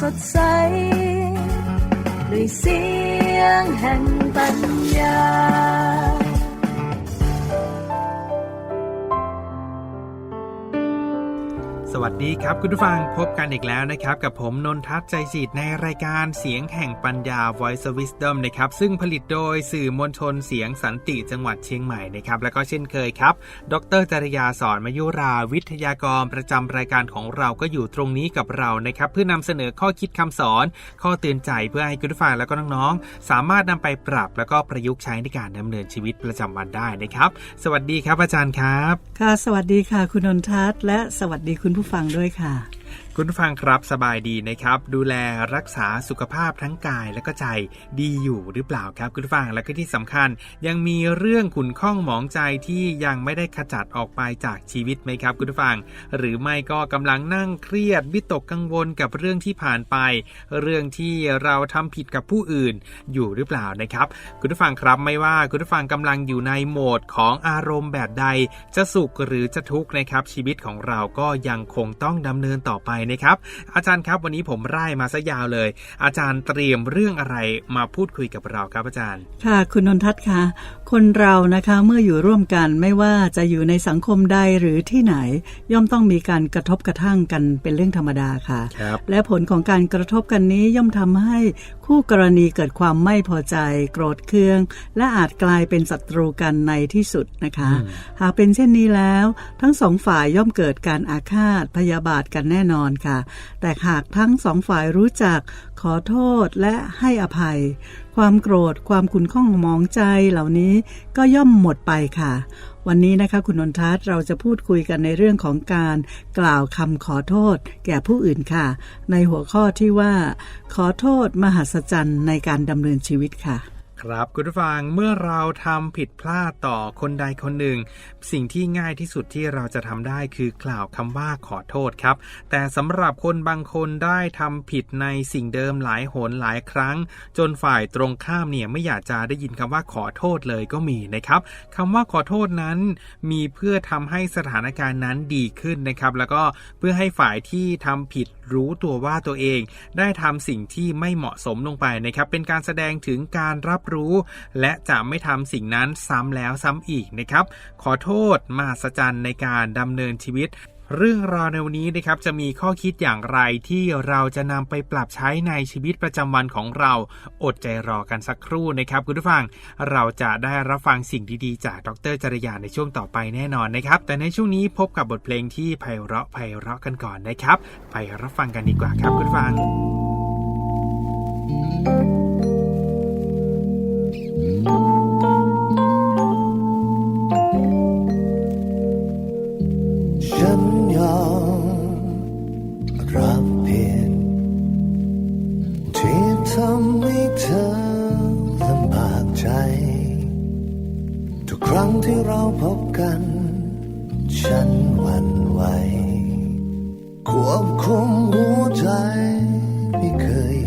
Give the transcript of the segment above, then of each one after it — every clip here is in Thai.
สดใส ด้วยเสียงแห่งปัญญา วัสดีครับ คุณผู้ฟังพบกันอีกแล้วนะครับ กับผมนนทัศน์ใจจิตในรายการเสียงแห่งปัญญา Voice of Wisdom นะครับซึ่งผลิตโดยสื่อมวลชนเสียงสันติจังหวัดเชียงใหม่นะครับแล้วก็เช่นเคยครับ ดรจริยาสอนมยุราวิทยากรประจำรายการของเราก็อยู่ตรงนี้กับเรานะครับเพื่อนำเสนอข้อคิดคำสอน ข้อเตือนใจเพื่อให้คุณผู้ฟังแล้วก็น้องๆ สามารถนำไปปรับแล้วก็ประยุกต์ใช้ในการดำเนินชีวิตประจำวันได้นะครับ สวัสดีครับอาจารย์ครับ ค่ะ สวัสดีค่ะ คุณนนทัศน์และสวัสดีคุณผู้ฟังด้วยค่ะ คุณฟังครับสบายดีนะครับ ดูแลรักษาสุขภาพทั้งกายและก็ใจดีอยู่หรือเปล่าครับคุณฟังและก็ที่สำคัญ ยังมีเรื่องขุนข้องหมองใจที่ยังไม่ได้ขจัดออกไปจากชีวิตไหมครับคุณฟัง หรือไม่ก็กำลังนั่งเครียดวิตกกังวลกับเรื่องที่ผ่านไป เรื่องที่เราทำผิดกับผู้อื่นอยู่หรือเปล่านะครับ คุณฟังครับไม่ว่าคุณฟังกำลังอยู่ในโหมดของอารมณ์แบบใด จะสุขหรือจะทุกข์นะครับชีวิตของเราก็ยังคงต้องดำเนินต่อไปนะครับ อาจารย์ครับวันนี้ผมไล่มาซะยาวเลย อาจารย์เตรียมเรื่องอะไรมาพูดคุยกับเราครับอาจารย์ ค่ะ คุณนนทัศน์คะคนเรานะคะเมื่ออยู่ร่วมกันไม่ว่าจะอยู่ในสังคมใดหรือที่ไหน ย่อมต้องมีการกระทบกระทั่งกันเป็นเรื่องธรรมดาค่ะครับและผลของการกระทบกันนี้ย่อมทำให้คู่กรณีเกิดความไม่พอใจ โกรธเคือง และอาจกลายเป็นศัตรูกันในที่สุดนะคะอืมหากเป็นเช่นนี้แล้ว ทั้งสองฝ่ายย่อมเกิดการอาฆาตพยาบาทกันแน่นอนค่ะ แต่หากทั้งสองฝ่ายรู้จักขอโทษและให้อภัย ความโกรธความขุ่นข้องมองใจเหล่านี้ก็ย่อมหมดไปค่ะ วันนี้นะคะคุณนนทัศน์เราจะพูดคุยกันในเรื่องของการกล่าวคำขอโทษ แก่ผู้อื่นค่ะ ในหัวข้อที่ว่า ขอโทษมหัศจรรย์ในการดำเนินชีวิตค่ะ ครับคุณผู้ฟังเมื่อเราทำผิดพลาดต่อคนใดคนหนึ่ง สิ่งที่ง่ายที่สุดที่เราจะทำได้คือกล่าวคำว่าขอโทษครับ แต่สำหรับคนบางคนได้ทำผิดในสิ่งเดิมหลายหนหลายครั้ง จนฝ่ายตรงข้ามเนี่ยไม่อยากจะได้ยินคำว่าขอโทษเลยก็มีนะครับคำว่าขอโทษนั้น มีเพื่อทำให้สถานการณ์นั้นดีขึ้นนะครับ แล้วก็เพื่อให้ฝ่ายที่ทำผิดรู้ตัวว่าตัวเอง ได้ทำสิ่งที่ไม่เหมาะสมลงไปนะครับ เป็นการแสดงถึงการรับรู้ และจะไม่ทำสิ่งนั้นซ้ำแล้วซ้ำอีกนะครับ ขอโทษมหัศจรรย์ในการดำเนินชีวิตเรื่องราวในวันนี้นะครับจะมีข้อคิดอย่างไรที่เราจะนำไปปรับใช้ในชีวิตประจำวันของเรา อดใจรอกันสักครู่นะครับคุณผู้ฟัง เราจะได้รับฟังสิ่งดีๆ จากดรจริยาในช่วงต่อไปแน่นอนนะครับ แต่ในช่วงนี้พบกับบทเพลงที่ไพเราะไพเราะกันก่อนนะครับ ไปรับฟังกันดีกว่าครับคุณผู้ฟัง ฉันยอมรับผิดที่ทำให้เธอลำบากใจ ทุกครั้งที่เราพบกัน ฉันหวั่นไหวควบคุมหัวใจไม่เคย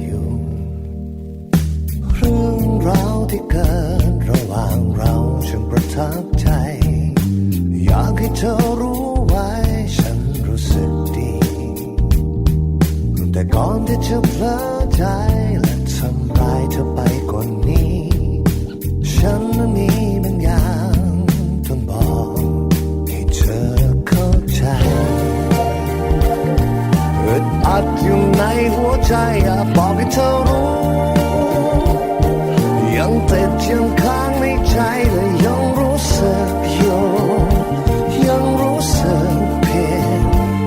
ที่เกิดระหว่างเราช่างประทับใจ อยากให้เธอรู้ไว้ ฉันรู้สึกดี แต่ก่อนที่จะเพลอใจและทำร้ายเธอไปกว่านี้ ฉันนั้นมีบางอย่างต้องบอกให้เธอเข้าใจอึดอัดอยู่ในหัวใจอยากบอกให้เธอรู้ ยังติดยังค้างในใจและยังรู้สึกอยู่ยังรู้สึกผิด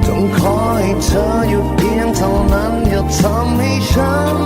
ต้องขอให้เธออยู่เพียงเท่านั้นอย่าทำให้ฉัน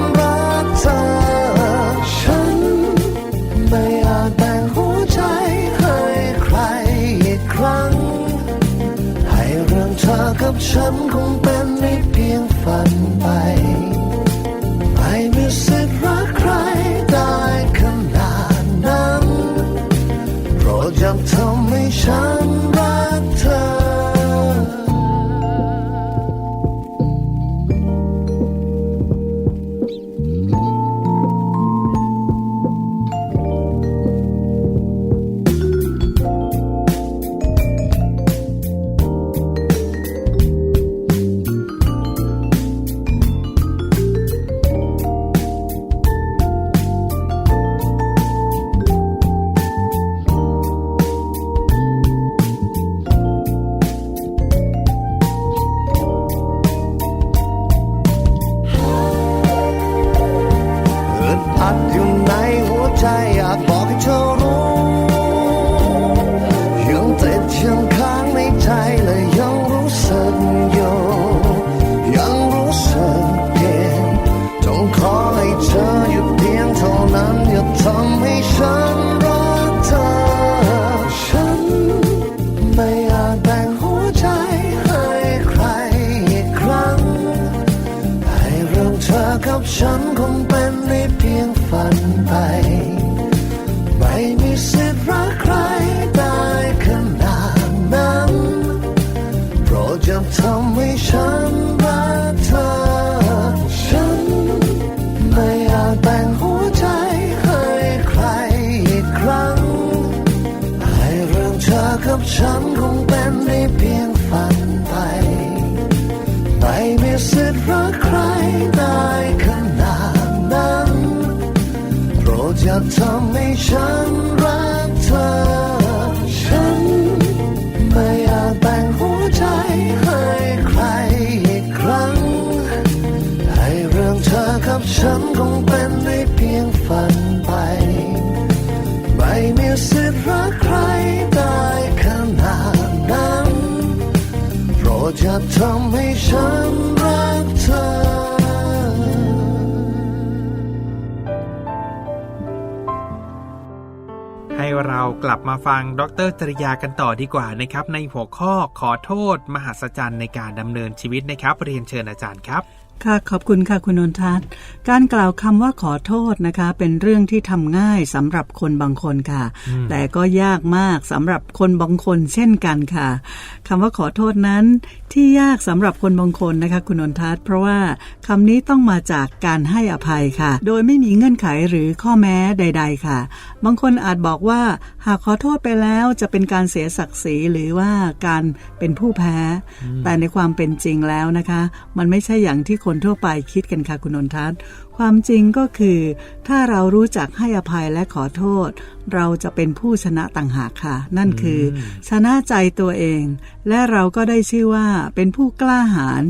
ธอกับฉันคงเป็นได้เพียงฝันไปไม่มีสิทธิ์รักใครได้ขนาดนั้น โปรดอย่าทำให้ฉันรักเธอ ฉันไม่อยากแบ่งหัวใจให้ใครอีกครั้ง ให้เรื่องเธอกับฉันคง อย่าทำให้ฉันรักเธอ ให้เรากลับมาฟังดรจริยากันต่อดีกว่านะครับ ในหัวข้อขอโทษ มหัศจรรย์ในการดำเนินชีวิตนะครับ เรียนเชิญอาจารย์ครับ ค่ะ ขอบคุณค่ะ คุณนนทัศน์ การกล่าวคำว่าขอโทษนะคะ เป็นเรื่องที่ทำง่ายสำหรับคนบางคนค่ะอืมแต่ก็ยากมากสำหรับคนบางคนเช่นกันค่ะคำว่าขอโทษนั้นที่ยากสำหรับคนบางคนนะคะ คุณนนทัศน์เพราะว่าคำนี้ต้องมาจากการให้อภัยค่ะ โดยไม่มีเงื่อนไขหรือข้อแม้ใด ๆ ค่ะ บางคนอาจบอกว่า หากขอโทษไปแล้วจะเป็นการเสียศักดิ์ศรีหรือว่าการเป็นผู้แพ้ แต่ในความเป็นจริงแล้วนะคะ มันไม่ใช่อย่างที่คนทั่วไปคิดกันค่ะคุณนนทัศน์ความจริงก็คือ ถ้าเรารู้จักให้อภัยและขอโทษ เราจะเป็นผู้ชนะต่างหากค่ะ นั่นคืออชนะใจตัวเอง และเราก็ได้ชื่อว่าเป็นผู้กล้าหาญ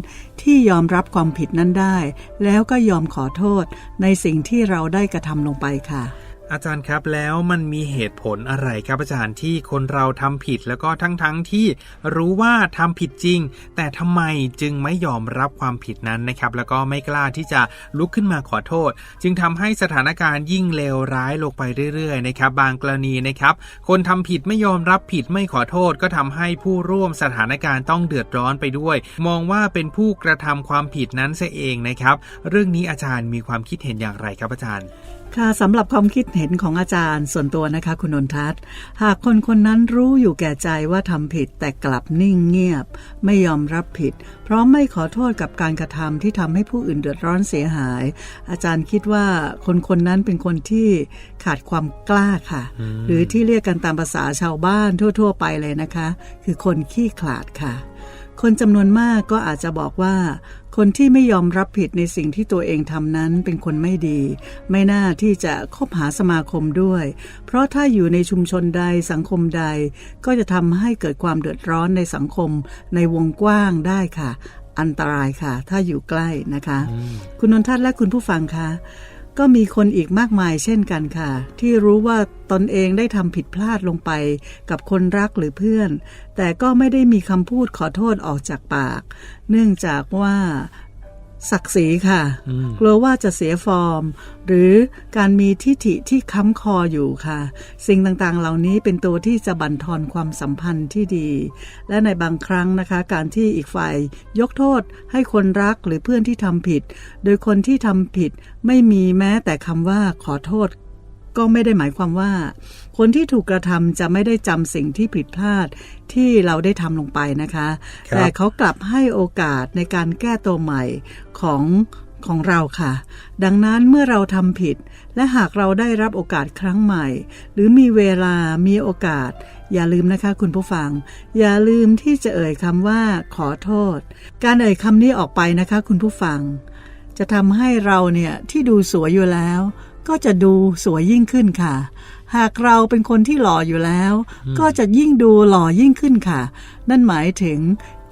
ที่ยอมรับความผิดนั้นได้ แล้วก็ยอมขอโทษในสิ่งที่เราได้กระทำลงไปค่ะ อาจารย์ครับแล้วมันมีเหตุผลอะไรครับอาจารย์ที่คนเราทำผิดแล้วก็ทั้งๆทที่รู้ว่าทำผิดจริง แต่ทำไมจึงไม่ยอมรับความผิดนั้นนะครับ แล้วก็ไม่กล้าที่จะลุกขึ้นมาขอโทษ จึงทำให้สถานการณ์ยิ่งเลวร้ายลงไปเรื่อยๆนะครับ บางกรณีนะครับ คนทำผิดไม่ยอมรับผิดไม่ขอโทษ ก็ทำให้ผู้ร่วมสถานการณ์ต้องเดือดร้อนไปด้วย มองว่าเป็นผู้กระทำความผิดนั้นเสียเองนะครับ เรื่องนี้อาจารย์มีความคิดเห็นอย่างไรครับอาจารย์ ค่ะสำหรับความคิดเห็นของอาจารย์ส่วนตัวนะคะ คุณนนทัศน์ หากคนคนนั้นรู้อยู่แก่ใจว่าทำผิดแต่กลับนิ่งเงียบ ไม่ยอมรับผิด เพราะไม่ขอโทษกับการกระทำที่ทำให้ผู้อื่นเดือดร้อนเสียหาย อาจารย์คิดว่าคนคนนั้นเป็นคนที่ขาดความกล้าค่ะอืมหรือที่เรียกกันตามภาษาชาวบ้านทั่ว ๆ ไปเลยนะคะ คือคนขี้ขลาดค่ะ คนจำนวนมากก็อาจจะบอกว่า คนที่ไม่ยอมรับผิดในสิ่งที่ตัวเองทำนั้นเป็นคนไม่ดี ไม่น่าที่จะคบหาสมาคมด้วย เพราะถ้าอยู่ในชุมชนใดสังคมใด ก็จะทำให้เกิดความเดือดร้อนในสังคม ในวงกว้างได้ค่ะ อันตรายค่ะ ถ้าอยู่ใกล้นะคะ คุณนนทัศน์และคุณผู้ฟังคะ ก็มีคนอีกมากมายเช่นกันค่ะ ที่รู้ว่าตนเองได้ทำผิดพลาดลงไปกับคนรักหรือเพื่อน แต่ก็ไม่ได้มีคำพูดขอโทษออกจากปาก เนื่องจากว่า ศักดิ์ศรีค่ะอืมกลัวว่าจะเสียฟอร์ม หรือการมีทิฐิที่ค้ำคออยู่ค่ะ สิ่งต่างๆ เหล่านี้เป็นตัวที่จะบั่นทอนความสัมพันธ์ที่ดี และในบางครั้งนะคะ การที่อีกฝ่ายยกโทษให้คนรักหรือเพื่อนที่ทำผิด โดยคนที่ทำผิดไม่มีแม้แต่คำว่าขอโทษก็ไม่ได้หมายความว่า คนที่ถูกกระทำจะไม่ได้จำสิ่งที่ผิดพลาดที่เราได้ทำลงไปนะคะครับแต่เขากลับให้โอกาสในการแก้ตัวใหม่ของของเราค่ะ ดังนั้นเมื่อเราทำผิด และหากเราได้รับโอกาสครั้งใหม่ หรือมีเวลามีโอกาส อย่าลืมนะคะคุณผู้ฟัง อย่าลืมที่จะเอ่ยคำว่าขอโทษ การเอ่ยคำนี้ออกไปนะคะคุณผู้ฟัง จะทำให้เราเนี่ยที่ดูสวยอยู่แล้ว ก็จะดูสวยยิ่งขึ้นค่ะ หากเราเป็นคนที่หล่ออยู่แล้ว ก็จะยิ่งดูหล่อยิ่งขึ้นค่ะ นั่นหมายถึง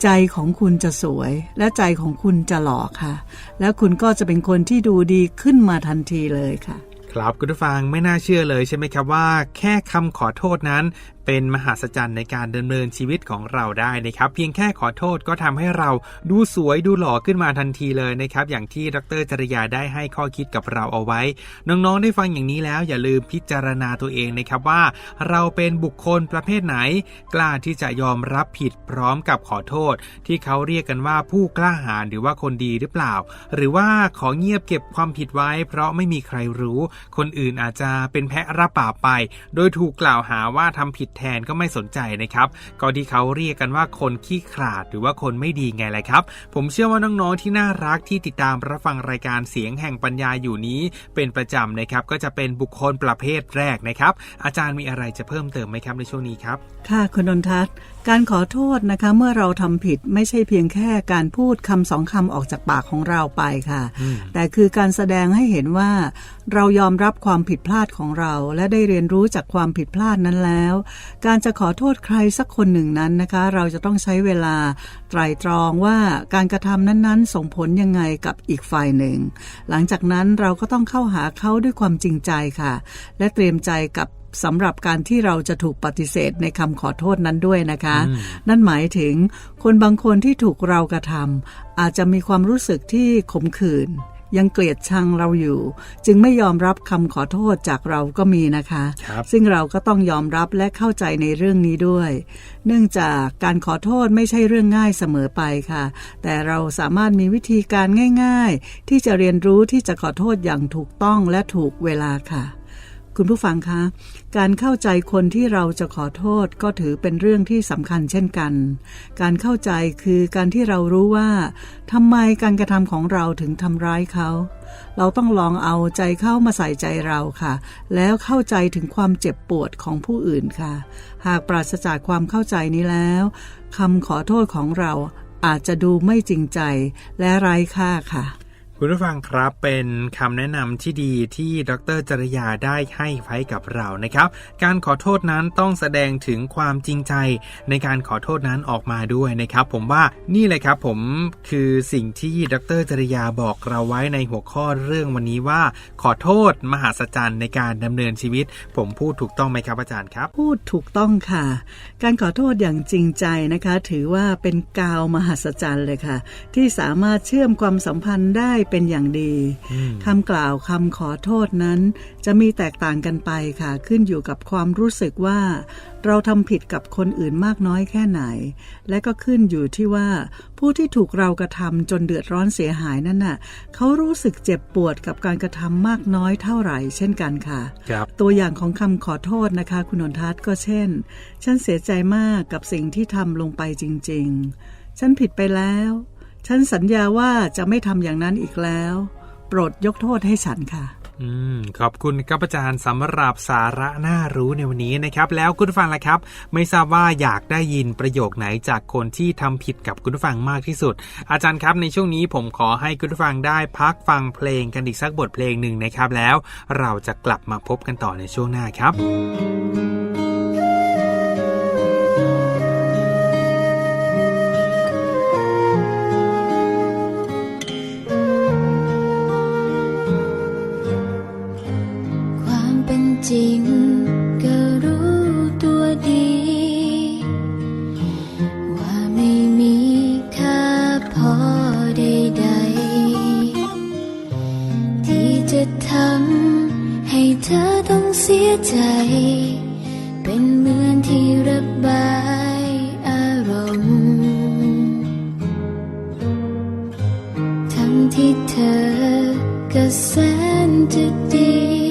ใจของคุณจะสวย และใจของคุณจะหล่อค่ะ แล้วคุณก็จะเป็นคนที่ดูดีขึ้นมาทันทีเลยค่ะ ครับคุณผู้ฟังไม่น่าเชื่อเลยใช่ไหมครับว่า แค่คำขอโทษนั้น เป็นมหาศจรรย์ในการดำเนินชีวิตของเราได้นะครับ เพียงแค่ขอโทษก็ทำให้เราดูสวยดูหล่อขึ้นมาทันทีเลยนะครับ อย่างที่ดรจริยาได้ให้ข้อคิดกับเราเอาไว้ น้องๆได้ฟังอย่างนี้แล้วอย่าลืมพิจารณาตัวเองนะครับว่า เราเป็นบุคคลประเภทไหน กล้าที่จะยอมรับผิดพร้อมกับขอโทษ ที่เขาเรียกกันว่าผู้กล้าหาญหรือว่าคนดีหรือเปล่า หรือว่าขอเงียบเก็บความผิดไว้ เพราะไม่มีใครรู้ คนอื่นอาจจะเป็นแพะรับบาปไป โดยถูกกล่าวหาว่าทำผิดแทนก็ไม่สนใจนะครับก็ที่เขาเรียกกันว่าคนขี้ขลาดหรือว่าคนไม่ดีไงแหละครับ ผมเชื่อว่าน้องๆที่น่ารักที่ติดตามรับฟังรายการเสียงแห่งปัญญาอยู่นี้ เป็นประจำนะครับก็จะเป็นบุคคลประเภทแรกนะครับ อาจารย์มีอะไรจะเพิ่มเติมไหมครับในช่วงนี้ครับ ค่ะคุณนนทัศน์ การขอโทษนะคะเมื่อเราทำผิดไม่ใช่เพียงแค่การพูดคำสองคำออกจากปากของเราไปค่ะอืมแต่คือการแสดงให้เห็นว่า เรายอมรับความผิดพลาดของเรา และได้เรียนรู้จากความผิดพลาดนั้นแล้ว การจะขอโทษใครสักคนหนึ่งนั้นนะคะ เราจะต้องใช้เวลาไตรตรองว่าการกระทำนั้นๆ ส่งผลยังไงกับอีกฝ่ายหนึ่ง หลังจากนั้นเราก็ต้องเข้าหาเขาด้วยความจริงใจค่ะ และเตรียมใจกับ สำหรับการที่เราจะถูกปฏิเสธในคำขอโทษนั้นด้วยนะคะอืมนั่นหมายถึงคนบางคนที่ถูกเรากระทำอาจจะมีความรู้สึกที่ขมขื่นยังเกลียดชังเราอยู่ จึงไม่ยอมรับคำขอโทษจากเราก็มีนะคะครับซึ่งเราก็ต้องยอมรับและเข้าใจในเรื่องนี้ด้วย เนื่องจากการขอโทษไม่ใช่เรื่องง่ายเสมอไปค่ะ แต่เราสามารถมีวิธีการง่าย ๆ ที่จะเรียนรู้ที่จะขอโทษอย่างถูกต้องและถูกเวลาค่ะ คุณผู้ฟังคะ การเข้าใจคนที่เราจะขอโทษก็ถือเป็นเรื่องที่สำคัญเช่นกัน การเข้าใจคือการที่เรารู้ว่าทำไมการกระทำของเราถึงทำร้ายเขา เราต้องลองเอาใจเข้ามาใส่ใจเราค่ะ แล้วเข้าใจถึงความเจ็บปวดของผู้อื่นค่ะ หากปราศจากความเข้าใจนี้แล้วคำขอโทษของเราอาจจะดูไม่จริงใจและไร้ค่าค่ะ คุณผู้ฟังครับเป็นคำแนะนำที่ดีที่ดรจริยาได้ให้ไว้กับเรานะครับ การขอโทษนั้นต้องแสดงถึงความจริงใจในการขอโทษนั้นออกมาด้วยนะครับ ผมว่านี่เลยครับผมคือสิ่งที่ดรจริยาบอกเราไว้ในหัวข้อเรื่องวันนี้ว่า ขอโทษมหัศจรรย์ในการดำเนินชีวิต ผมพูดถูกต้องไหมครับอาจารย์ครับ พูดถูกต้องค่ะ การขอโทษอย่างจริงใจนะคะ ถือว่าเป็นกาวมหัศจรรย์เลยค่ะ ที่สามารถเชื่อมความสัมพันธ์ได้เป็นอย่างดีอืมคำกล่าวคำขอโทษนั้น จะมีแตกต่างกันไปค่ะ ขึ้นอยู่กับความรู้สึกว่า เราทำผิดกับคนอื่นมากน้อยแค่ไหน และก็ขึ้นอยู่ที่ว่า ผู้ที่ถูกเรากระทำจนเดือดร้อนเสียหายนั่นน่ะเขารู้สึกเจ็บปวดกับการกระทำมากน้อยเท่าไหร่ เช่นกันค่ะครับตัวอย่างของคำขอโทษนะคะ คุณนนทัศน์ก็เช่น ฉันเสียใจมากกับสิ่งที่ทำลงไปจริง ๆ ฉันผิดไปแล้ว ฉันสัญญาว่าจะไม่ทำอย่างนั้นอีกแล้ว โปรดยกโทษให้ฉันค่ะ อืม ขอบคุณครับอาจารย์สำหรับสาระน่ารู้ในวันนี้นะครับ แล้วคุณฟังล่ะครับ ไม่ทราบว่าอยากได้ยินประโยคไหนจากคนที่ทำผิดกับคุณฟังมากที่สุด อาจารย์ครับในช่วงนี้ผมขอให้คุณฟังได้พักฟังเพลงกันอีกสักบทเพลงหนึ่งนะครับ แล้วเราจะกลับมาพบกันต่อในช่วงหน้าครับ ทั้งที่เธอก็แสนจะดี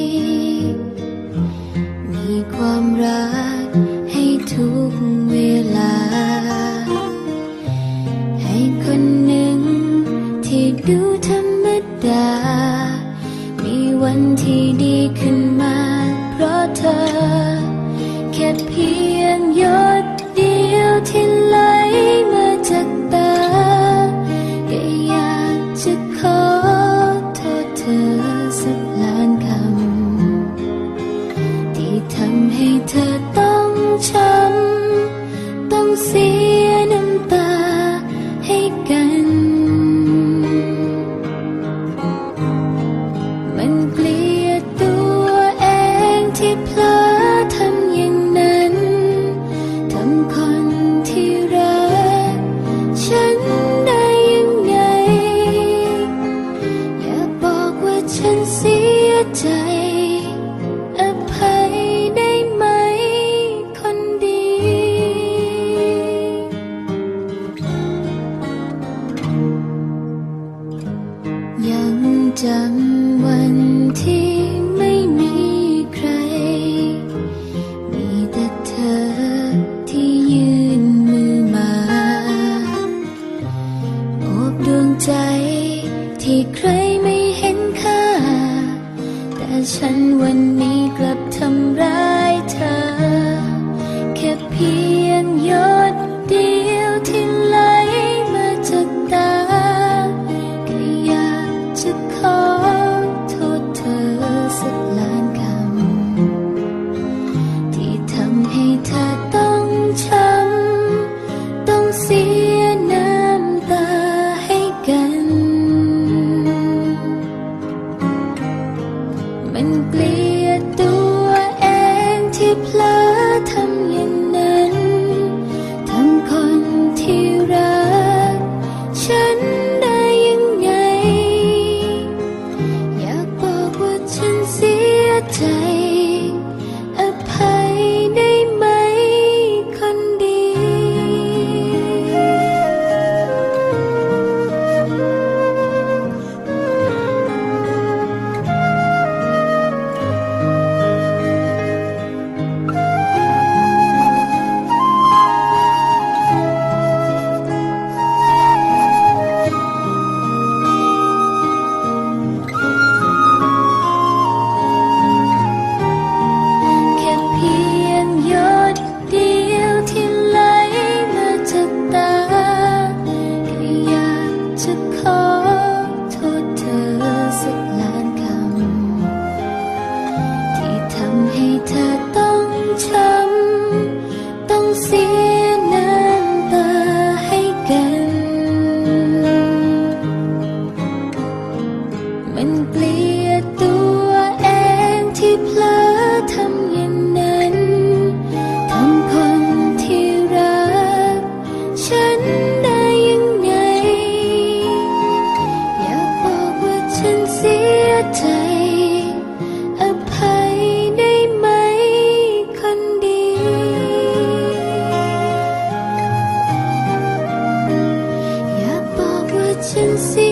清晰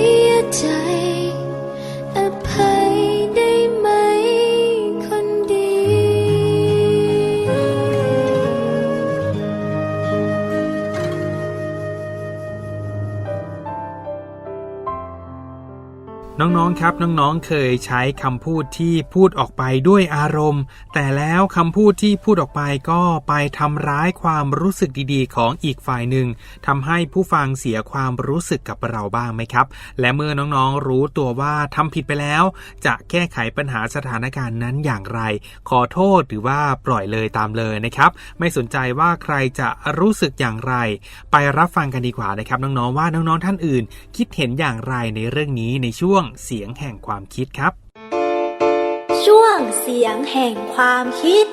องๆครับน้องๆเคยใช้คำพูดที่พูดออกไปด้วยอารมณ์ แต่แล้วคำพูดที่พูดออกไปก็ไปทำร้ายความรู้สึกดีๆ ของอีกฝ่ายหนึ่งทำให้ผู้ฟังเสียความรู้สึกกับเราบ้างไหมครับ และเมื่อน้องๆรู้ตัวว่าทำผิดไปแล้ว จะแก้ไขปัญหาสถานการณ์นั้นอย่างไร ขอโทษหรือว่าปล่อยเลยตามเลยนะครับ ไม่สนใจว่าใครจะรู้สึกอย่างไร ไปรับฟังกันดีกว่านะครับน้องๆว่าน้องๆท่านอื่น คิดเห็นอย่างไรในเรื่องนี้ในช่วงเสียงแห่งความคิดครับ ช่วงเสียงแห่งความคิด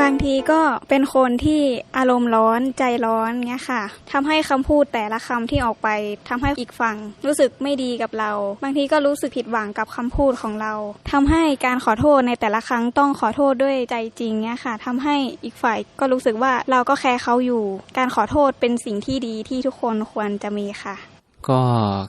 บางทีก็เป็นคนที่อารมณ์ร้อนใจร้อนเงี้ยค่ะทำให้คำพูดแต่ละคำที่ออกไปทำให้อีกฝั่งรู้สึกไม่ดีกับเรา บางทีก็รู้สึกผิดหวังกับคำพูดของเราทำให้การขอโทษในแต่ละครั้งต้องขอโทษด้วยใจจริงเงี้ยค่ะทำให้อีกฝ่ายก็รู้สึกว่าเราก็แคร์เขาอยู่ การขอโทษเป็นสิ่งที่ดีที่ทุกคนควรจะมีค่ะ ก็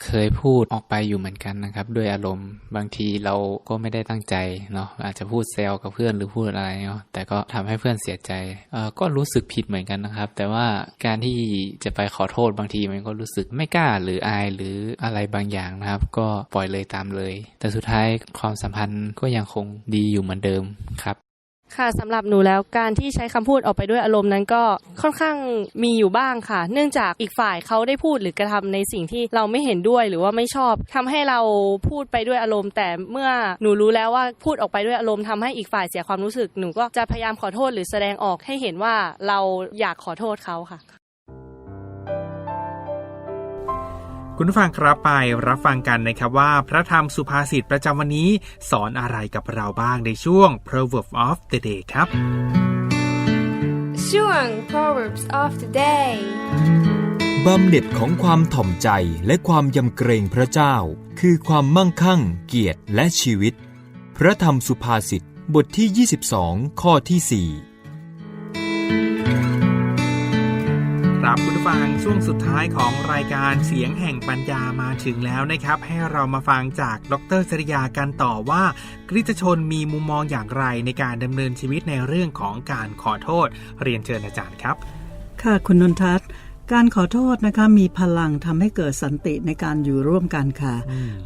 เคยพูดออกไปอยู่เหมือนกันนะครับ ด้วยอารมณ์บางทีเราก็ไม่ได้ตั้งใจเนาะอาจจะพูดแซวกับเพื่อนหรือพูดอะไรเนาะแต่ก็ทำให้เพื่อนเสียใจเออก็รู้สึกผิดเหมือนกันนะครับ แต่ว่าการที่จะไปขอโทษบางทีมันก็รู้สึกไม่กล้าหรืออายหรืออะไรบางอย่างนะครับ ก็ปล่อยเลยตามเลย แต่สุดท้ายความสัมพันธ์ก็ยังคงดีอยู่เหมือนเดิมครับ ค่ะสำหรับหนูแล้วการที่ใช้คำพูดออกไปด้วยอารมณ์นั้นก็ค่อนข้างมีอยู่บ้างค่ะ เนื่องจากอีกฝ่ายเขาได้พูดหรือกระทำในสิ่งที่เราไม่เห็นด้วยหรือว่าไม่ชอบทำให้เราพูดไปด้วยอารมณ์ แต่เมื่อหนูรู้แล้วว่าพูดออกไปด้วยอารมณ์ทำให้อีกฝ่ายเสียความรู้สึกหนูก็จะพยายามขอโทษหรือแสดงออกให้เห็นว่าเราอยากขอโทษเขาค่ะ คุณผู้ฟังครับไปรับฟังกันนะครับว่าพระธรรมสุภาษิตประจำวันนี้ สอนอะไรกับเราบ้างในช่วง Proverb of the Day ครับ ช่วง Proverbs of the Day บำเหน็จของความถ่อมใจและความยำเกรงพระเจ้า คือความมั่งคั่ง เกียรติและชีวิต พระธรรมสุภาษิตบทที่ 22 ข้อที่ 4 ครับคุณผู้ฟังช่วงสุดท้ายของรายการเสียงแห่งปัญญามาถึงแล้วนะครับ ให้เรามาฟังจากดรจริยากันต่อว่า คริสชนมีมุมมองอย่างไรในการดำเนินชีวิตในเรื่องของการขอโทษ เรียนเชิญอาจารย์ครับ ค่ะคุณนนทัศน์ การขอโทษนะคะมีพลังทำให้เกิดสันติในการอยู่ร่วมกันค่ะ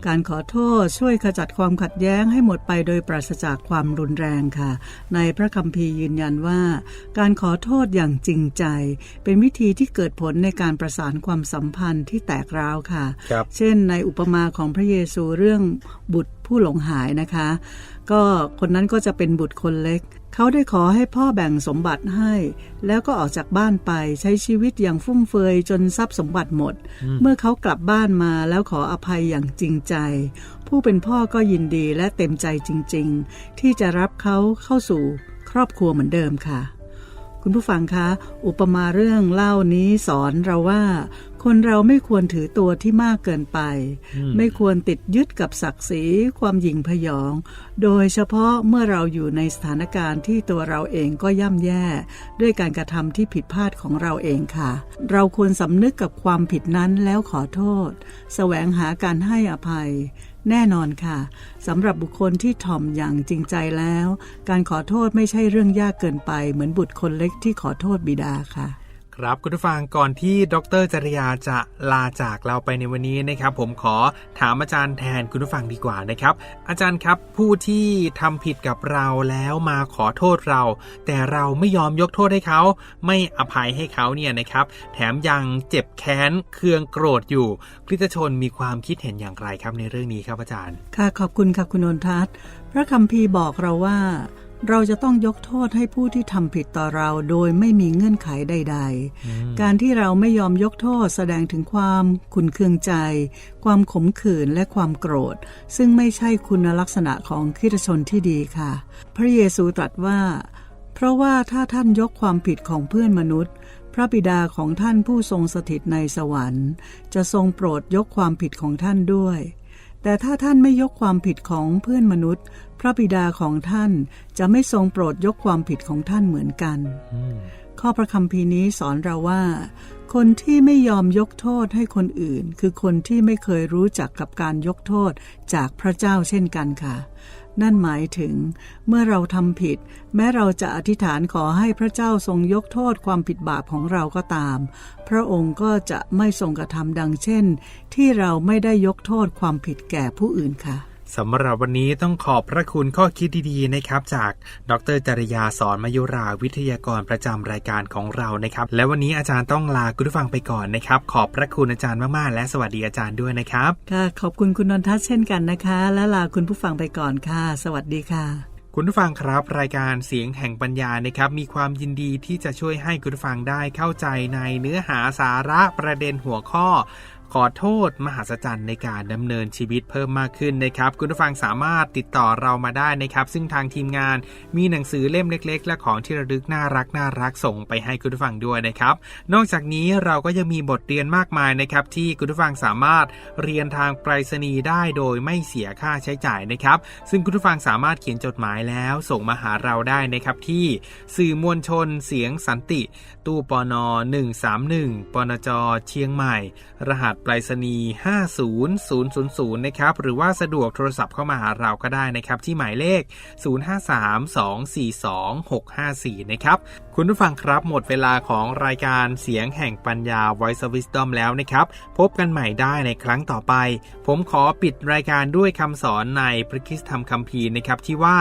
การขอโทษช่วยขจัดความขัดแย้งให้หมดไปโดยปราศจากความรุนแรงค่ะ ในพระคัมภีร์ยืนยันว่า การขอโทษอย่างจริงใจ เป็นวิธีที่เกิดผลในการประสานความสัมพันธ์ที่แตกร้าวค่ะครับเช่น ในอุปมาของพระเยซูเรื่องบุตรผู้หลงหายนะคะ ก็คนนั้นก็จะเป็นบุตรคนเล็ก เขาได้ขอให้พ่อแบ่งสมบัติให้ แล้วก็ออกจากบ้านไปใช้ชีวิตอย่างฟุ่มเฟือยจนทรัพย์สมบัติหมด เมื่อเขากลับบ้านมาแล้วขออภัยอย่างจริงใจ ผู้เป็นพ่อก็ยินดีและเต็มใจจริง ๆ ที่จะรับเขาเข้าสู่ครอบครัวเหมือนเดิมค่ะ คุณผู้ฟังคะ อุปมาเรื่องเล่านี้สอนเราว่า คนเราไม่ควรถือตัวที่มากเกินไป ไม่ควรติดยึดกับศักดิ์ศรีความหยิ่งพยอง โดยเฉพาะเมื่อเราอยู่ในสถานการณ์ที่ตัวเราเองก็ย่ำแย่ ด้วยการกระทำที่ผิดพลาดของเราเองค่ะ เราควรสำนึกกับความผิดนั้นแล้วขอโทษ แสวงหาการให้อภัย แน่นอนค่ะสำหรับบุคคลที่ถ่อมอย่างจริงใจแล้ว การขอโทษไม่ใช่เรื่องยากเกินไป เหมือนบุตรคนเล็กที่ขอโทษบิดาค่ะ ครับคุณผู้ฟังก่อนที่ดรจริยาจะลาจากเราไปในวันนี้นะครับ ผมขอถามอาจารย์แทนคุณผู้ฟังดีกว่านะครับ อาจารย์ครับผู้ที่ทำผิดกับเราแล้วมาขอโทษเรา แต่เราไม่ยอมยกโทษให้เขา ไม่อภัยให้เขาเนี่ยนะครับ แถมยังเจ็บแค้นเคืองโกรธอยู่คริสชนมีความคิดเห็นอย่างไรครับในเรื่องนี้ครับอาจารย์ ค่ะขอบคุณค่ะคุณนนทัศน์พระคัมภีร์บอกเราว่า เราจะต้องยกโทษให้ผู้ที่ทำผิดต่อเราโดยไม่มีเงื่อนไขใด ๆ การที่เราไม่ยอมยกโทษแสดงถึงความขุนเคืองใจ ความขมขื่นและความโกรธ ซึ่งไม่ใช่คุณลักษณะของคริสตชนที่ดีค่ะ พระเยซูตรัสว่า เพราะว่าถ้าท่านยกความผิดของเพื่อนมนุษย์ พระบิดาของท่านผู้ทรงสถิตในสวรรค์ จะทรงโปรดยกความผิดของท่านด้วย แต่ถ้าท่านไม่ยกความผิดของเพื่อนมนุษย์ พระบิดาของท่านจะไม่ทรงโปรดยกความผิดของท่านเหมือนกัน ข้อพระคัมภีร์นี้สอนเราว่า คนที่ไม่ยอมยกโทษให้คนอื่น คือคนที่ไม่เคยรู้จักกับการยกโทษจากพระเจ้าเช่นกันค่ะ นั่นหมายถึง เมื่อเราทำผิด แม้เราจะอธิษฐานขอให้พระเจ้าทรงยกโทษความผิดบาปของเราก็ตาม พระองค์ก็จะไม่ทรงกระทำดังเช่น ที่เราไม่ได้ยกโทษความผิดแก่ผู้อื่นค่ะ สำหรับวันนี้ต้องขอบพระคุณข้อคิดดีๆนะครับ จากดรจริยาสอนมายุราวิทยากรประจำรายการของเรานะครับ และวันนี้อาจารย์ต้องลาคุณผู้ฟังไปก่อนนะครับ ขอบพระคุณอาจารย์มากๆ และสวัสดีอาจารย์ด้วยนะครับค่ะขอบคุณคุณนนทัศน์เช่นกันนะคะ และลาคุณผู้ฟังไปก่อนค่ะ สวัสดีค่ะคุณผู้ฟังครับรายการเสียงแห่งปัญญานะครับมีความยินดีที่จะช่วยให้คุณผู้ฟังได้เข้าใจในเนื้อหาสาระประเด็นหัวข้อ ขอโทษมหัศจรรย์ในการดำเนินชีวิตเพิ่มมากขึ้นนะครับ คุณผู้ฟังสามารถติดต่อเรามาได้นะครับ ซึ่งทางทีมงานมีหนังสือเล่มเล็ก ๆ และของที่ระลึกน่ารักน่ารักส่งไปให้คุณผู้ฟังด้วยนะครับ นอกจากนี้เราก็ยังมีบทเรียนมากมายนะครับ ที่คุณผู้ฟังสามารถเรียนทางไปรษณีย์ได้โดยไม่เสียค่าใช้จ่ายนะครับ ซึ่งคุณผู้ฟังสามารถเขียนจดหมายแล้วส่งมาหาเราได้นะครับที่สื่อมวลชนเสียงสันติ ตู้ปน131ปนจเชียงใหม่ รหัสไปรษณีย์50000 นะครับ หรือว่าสะดวกโทรศัพท์เข้ามาหาเราก็ได้นะครับ ที่หมายเลข 0532422654 นะครับ คุณผู้ฟังครับหมดเวลาของรายการเสียงแห่งปัญญา Voice of Wisdom แล้วนะครับ พบกันใหม่ได้ในครั้งต่อไป ผมขอปิดรายการด้วยคำสอนในพระคิสธรรมคัมภีร์นะครับที่ว่า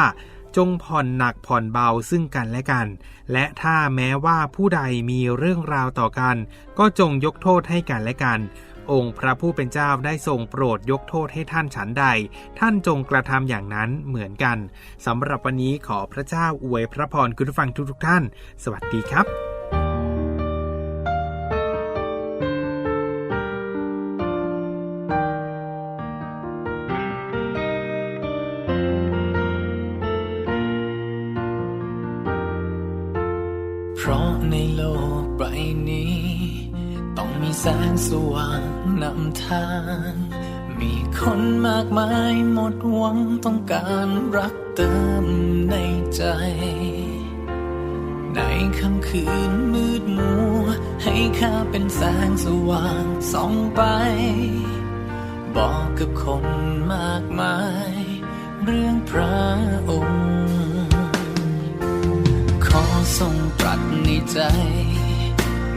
จงผ่อนหนักผ่อนเบาซึ่งกันและกัน และถ้าแม้ว่าผู้ใดมีเรื่องราวต่อกัน ก็จงยกโทษให้กันและกัน องค์พระผู้เป็นเจ้าได้ทรงโปรดยกโทษให้ท่านฉันใด ท่านจงกระทำอย่างนั้นเหมือนกันสำหรับวันนี้ขอพระเจ้าอวยพระพรคุณผู้ฟังทุกๆท่าน สวัสดีครับ งมีแสงสว่างนำทาง มีคนมากมายหมดหวังต้องการรักเติมในใจ ในค่ำคืนมืดมัว ให้ข้าเป็นแสงสว่างส่องไป บอกกับคนมากมาย เรื่องพระองค์ ขอทรงตรัสในใจ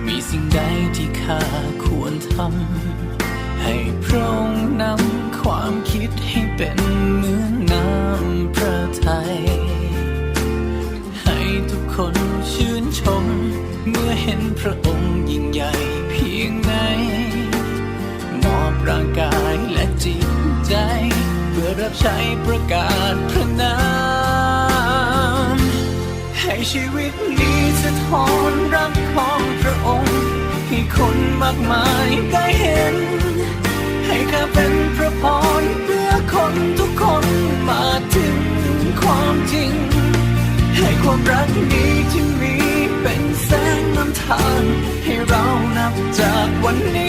มีสิ่งใดที่ข้าควรทำ ให้พระองค์นำความคิดให้เป็นเหมือนน้ำพระทัย ให้ทุกคนชื่นชม เมื่อเห็นพระองค์ยิ่งใหญ่เพียงไหนมอบร่างกายและจิตใจ เพื่อรับใช้ประกาศพระนาม ให้ชีวิตนี้สะท้อนรักของพระองค์ ให้คนมากมายได้เห็น ให้ข้าเป็นพระพรเพื่อคนทุกคนมาถึงความจริง ให้ความรักนี้ที่มีเป็นแสงนำทาง ให้เรานับจากวันนี้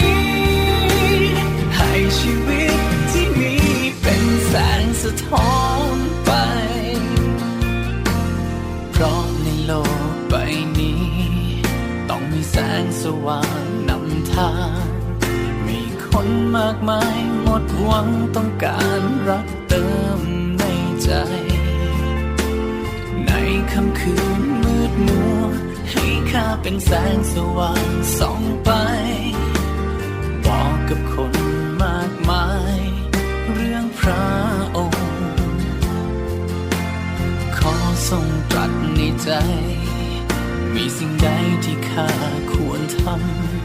ว่างนำทาง มีคนมากมายหมดหวังต้องการรักเติมในใจ ในค่ำคืนมืดมัว ให้ข้าเป็นแสงสว่างส่องไป บอกกับคนมากมาย เรื่องพระองค์ ขอทรงตรัสในใจ มีสิ่งใดที่ข้าควรท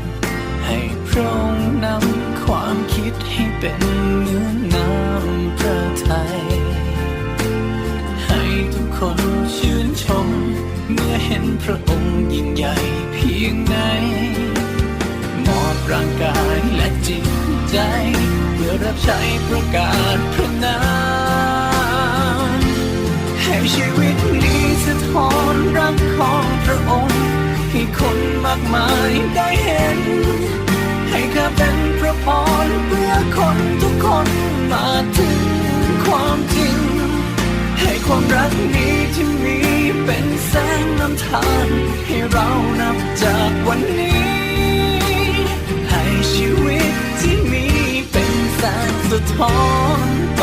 ำ ให้พระองค์นำความคิดให้เป็นเหมือน มายได้เห็น ให้เธอเป็นพระพรเพื่อคนทุกคนมาถึงความจริง ให้ความรักนี้ที่มีเป็นแสงนำทางให้เรานับจากวันนี้ ให้ชีวิตที่มีเป็นแสงสะท้อนไป